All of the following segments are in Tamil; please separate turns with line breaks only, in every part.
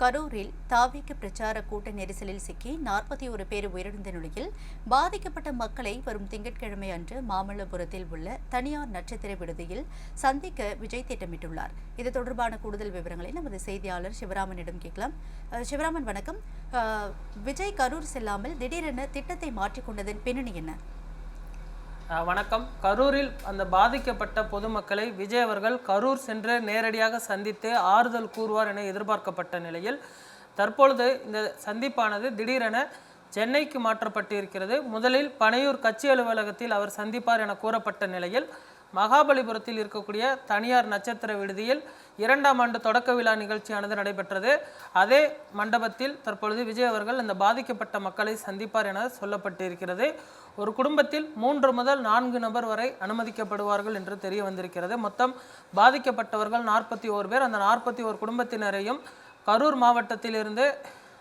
கரூரில் தாவிக்கு பிரச்சார கூட்ட நெரிசலில் சிக்கி நாற்பத்தி ஒரு பேர் உயிரிழந்த நிலையில் பாதிக்கப்பட்ட மக்களை வரும் திங்கட்கிழமை அன்று மாமல்லபுரத்தில் உள்ள தனியார் நட்சத்திர விடுதியில் சந்திக்க விஜய் திட்டமிட்டுள்ளார். இது தொடர்பான கூடுதல் விவரங்களை நமது செய்தியாளர் சிவராமனிடம் கேட்கலாம். சிவராமன் வணக்கம். விஜய் கரூர் செல்லாமல் திடீரென திட்டத்தை மாற்றிக்கொண்டதன் பின்னணி என்ன?
வணக்கம். கரூரில் அந்த பாதிக்கப்பட்ட பொதுமக்களை விஜய் அவர்கள் கரூர் சென்று நேரடியாக சந்தித்து ஆறுதல் கூறுவார் என எதிர்பார்க்கப்பட்ட நிலையில் தற்பொழுது இந்த சந்திப்பானது திடீரென சென்னைக்கு மாற்றப்பட்டிருக்கிறது. முதலில் பனையூர் கட்சி அலுவலகத்தில் அவர் சந்திப்பார் என கூறப்பட்ட நிலையில் மகாபலிபுரத்தில் இருக்கக்கூடிய தனியார் நட்சத்திர விடுதியில் இரண்டாம் ஆண்டு தொடக்க விழா நிகழ்ச்சியானது நடைபெற்றது. அதே மண்டபத்தில் தற்பொழுது விஜய் அவர்கள் இந்த பாதிக்கப்பட்ட மக்களை சந்திப்பார் என சொல்லப்பட்டிருக்கிறது. ஒரு குடும்பத்தில் மூன்று முதல் நான்கு நபர் வரை அனுமதிக்கப்படுவார்கள் என்று தெரிய வந்திருக்கிறது. மொத்தம் பாதிக்கப்பட்டவர்கள் நாற்பத்தி ஓர் பேர். அந்த நாற்பத்தி ஓர் குடும்பத்தினரையும் கரூர் மாவட்டத்திலிருந்து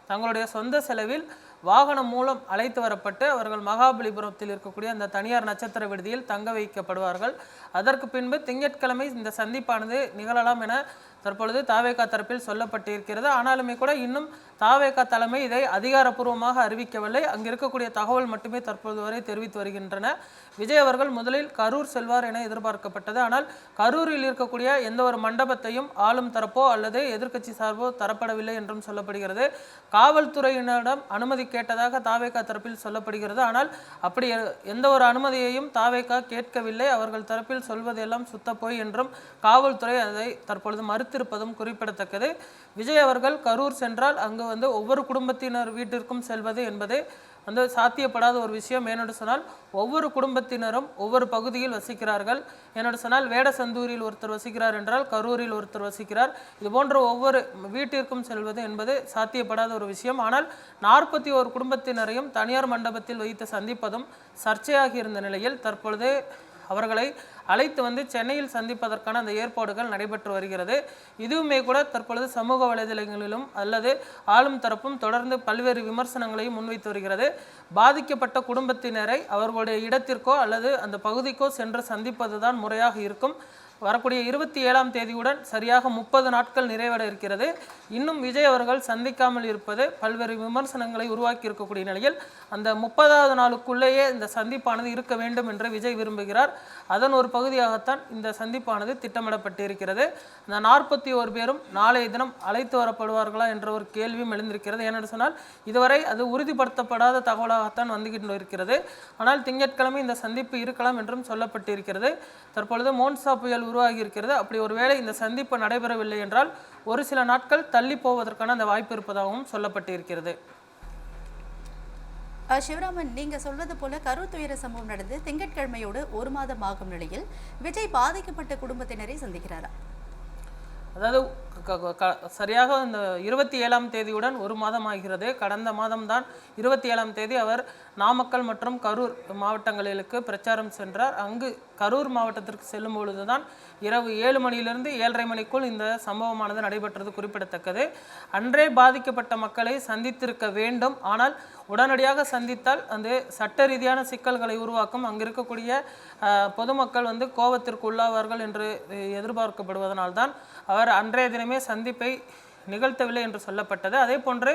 தங்களுடைய சொந்த செலவில் வாகனம் மூலம் அழைத்து வரப்பட்டு அவர்கள் மகாபலிபுரத்தில் இருக்கக்கூடிய அந்த தனியார் நட்சத்திர விடுதியில் தங்க வைக்கப்படுவார்கள். அதற்கு பின்பு திங்கட்கிழமை இந்த சந்திப்பானது நிகழலாம் என தற்பொழுது தாவேகா தரப்பில் சொல்லப்பட்டிருக்கிறது. ஆனாலுமே கூட இன்னும் தாவேகா தலைமை இதை அதிகாரப்பூர்வமாக அறிவிக்கவில்லை. அங்கு இருக்கக்கூடிய தகவல் மட்டுமே தற்போது வரை தெரிவித்து வருகின்றன. விஜய் அவர்கள் முதலில் கரூர் செல்வார் என எதிர்பார்க்கப்பட்டது. ஆனால் கரூரில் இருக்கக்கூடிய எந்த ஒரு மண்டபத்தையும் ஆளும் தரப்போ அல்லது எதிர்க்கட்சி சார்போ தரப்படவில்லை என்றும் சொல்லப்படுகிறது. காவல்துறையினரிடம் அனுமதி கேட்டதாக தாவேகா தரப்பில் சொல்லப்படுகிறது. ஆனால் அப்படி எந்த ஒரு அனுமதியையும் தாவேகா கேட்கவில்லை. அவர்கள் தரப்பில் சொல்வதெல்லாம் சுத்தப்போய் என்றும் காவல்துறை அதை தற்பொழுது மறுத்திருப்பதும் குறிப்பிடத்தக்கது. விஜய் அவர்கள் கரூர் சென்றால் அங்கு வந்து ஒவ்வொரு குடும்பத்தினர் வீட்டிற்கும் செல்வது என்பது வந்து சாத்தியப்படாத ஒரு விஷயம் ஏனென்று சொன்னால் ஒவ்வொரு குடும்பத்தினரும் ஒவ்வொரு பகுதியில் வசிக்கிறார்கள். என்னோட சொன்னால் வேடசந்தூரில் ஒருத்தர் வசிக்கிறார் என்றால் கரூரில் ஒருத்தர் வசிக்கிறார். இது போன்ற ஒவ்வொரு வீட்டிற்கும் செல்வது என்பது சாத்தியப்படாத ஒரு விஷயம். ஆனால் நாற்பத்தி ஒரு குடும்பத்தினரையும் தனியார் மண்டபத்தில் வைத்து சந்திப்பதும் சர்ச்சையாகி இருந்த நிலையில் தற்பொழுது அவர்களை அழைத்து வந்து சென்னையில் சந்திப்பதற்கான அந்த ஏற்பாடுகள் நடைபெற்று வருகிறது. இதுவுமே கூட தற்பொழுது சமூக வலைதளங்களிலும் அல்லது ஆளும் தரப்பும் தொடர்ந்து பல்வேறு விமர்சனங்களையும் முன்வைத்து வருகிறது. பாதிக்கப்பட்ட குடும்பத்தினரை அவர்களுடைய இடத்திற்கோ அல்லது அந்த பகுதிக்கோ சென்று சந்திப்பதுதான் முறையாக இருக்கும். வரக்கூடிய இருபத்தி ஏழாம் தேதியுடன் சரியாக முப்பது நாட்கள் நிறைவட இருக்கிறது. இன்னும் விஜய் அவர்கள் சந்திக்காமல் இருப்பது பல்வேறு விமர்சனங்களை உருவாக்கி இருக்கக்கூடிய நிலையில் அந்த முப்பதாவது நாளுக்குள்ளேயே இந்த சந்திப்பானது இருக்க வேண்டும் என்று விஜய் விரும்புகிறார். அதன் ஒரு பகுதியாகத்தான் இந்த சந்திப்பானது திட்டமிடப்பட்டிருக்கிறது. அந்த நாற்பத்தி ஒரு பேரும் நாளைய தினம் அழைத்து வரப்படுவார்களா என்ற ஒரு கேள்வியும் எழுந்திருக்கிறது. ஏனென்று சொன்னால் இதுவரை அது உறுதிப்படுத்தப்படாத தகவலாகத்தான் வந்துகிட்டு இருக்கிறது. ஆனால் திங்கட்கிழமை இந்த சந்திப்பு இருக்கலாம் என்றும் சொல்லப்பட்டிருக்கிறது. தற்பொழுது மோன்சா புயல் உருவாகி இருக்கிறது அப்படி ஒருவேளை இந்த சந்திப்பு நடைபெறவில்லை என்றால் ஒரு சில நாட்கள் தள்ளி போவதற்கான அந்த வாய்ப்பு இருப்பதாகவும் சொல்லப்பட்டிருக்கிறது.
சிவராமன் நீங்க சொல்வது போல கரூர் துயர சம்பவம் நடந்து திங்கட்கிழமையோடு ஒரு மாதம் ஆகும் நிலையில் விஜய் பாதிக்கப்பட்ட குடும்பத்தினரை சந்திக்கிறாரா?
அதாவது சரியாக இந்த இருபத்தி ஏழாம் தேதியுடன் ஒரு மாதம் ஆகிறது. கடந்த மாதம்தான் இருபத்தி ஏழாம் தேதி அவர் நாமக்கல் மற்றும் கரூர் மாவட்டங்களுக்கு பிரச்சாரம் சென்றார். அங்கு கரூர் மாவட்டத்திற்கு செல்லும் பொழுதுதான் இரவு ஏழு மணியிலிருந்து ஏழரை மணிக்குள் இந்த சம்பவமானது நடைபெற்றது குறிப்பிடத்தக்கது. அன்றே பாதிக்கப்பட்ட மக்களை சந்தித்திருக்க வேண்டும். ஆனால் உடனடியாக சந்தித்தால் அந்த சட்ட ரீதியான சிக்கல்களை உருவாக்கும். அங்கிருக்கக்கூடிய பொதுமக்கள் வந்து கோபத்திற்கு உள்ளாவார்கள் என்று எதிர்பார்க்கப்படுவதனால்தான் அவர் அன்றைய தினமே சந்திப்பை நிகழ்த்தவில்லை என்று சொல்லப்பட்டது. அதே போன்று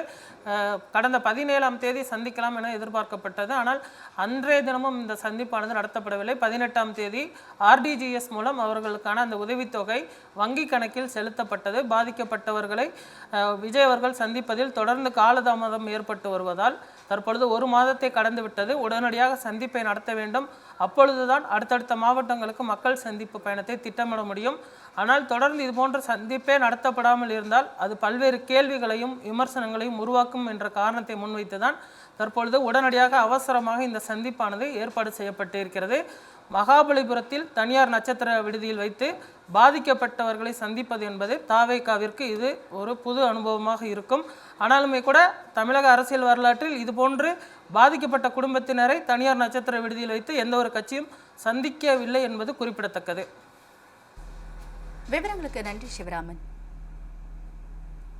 கடந்த பதினேழாம் தேதி சந்திக்கலாம் என எதிர்பார்க்கப்பட்டது. ஆனால் அன்றைய தினமும் இந்த சந்திப்பானது நடத்தப்படவில்லை. பதினெட்டாம் தேதி ஆர்டிஜிஎஸ் மூலம் அவர்களுக்கான அந்த உதவித்தொகை வங்கி கணக்கில் செலுத்தப்பட்டது. பாதிக்கப்பட்டவர்களை விஜய் அவர்கள் சந்திப்பதில் தொடர்ந்து காலதாமதம் ஏற்பட்டு வருவதால் தற்பொழுது ஒரு மாதத்தை கடந்துவிட்டது. உடனடியாக சந்திப்பை நடத்த வேண்டும். அப்பொழுதுதான் அடுத்தடுத்த மாவட்டங்களுக்கு மக்கள் சந்திப்பு பயணத்தை திட்டமிட முடியும். ஆனால் தொடர்ந்து இதுபோன்ற சந்திப்பே நடத்தப்படாமல் இருந்தால் அது பல்வேறு கேள்விகளையும் விமர்சனங்களையும் உருவாக்கும் என்ற காரணத்தை முன்வைத்துதான் தற்பொழுது உடனடியாக அவசரமாக இந்த சந்திப்பானது ஏற்பாடு செய்யப்பட்டிருக்கிறது. மகாபலிபுரத்தில் தனியார் நட்சத்திர விடுதியில் வைத்து பாதிக்கப்பட்டவர்களை சந்திப்பது என்பது தாவேக்காவிற்கு இது ஒரு புது அனுபவமாக இருக்கும். ஆனாலுமே கூட தமிழக அரசியல் வரலாற்றில் இதுபோன்று பாதிக்கப்பட்ட குடும்பத்தினரை தனியார் நட்சத்திர விடுதியில் வைத்து எந்த ஒரு கட்சியும் சந்திக்கவில்லை என்பது குறிப்பிடத்தக்கது.
விவரங்களுக்கு நன்றி சிவராமன்.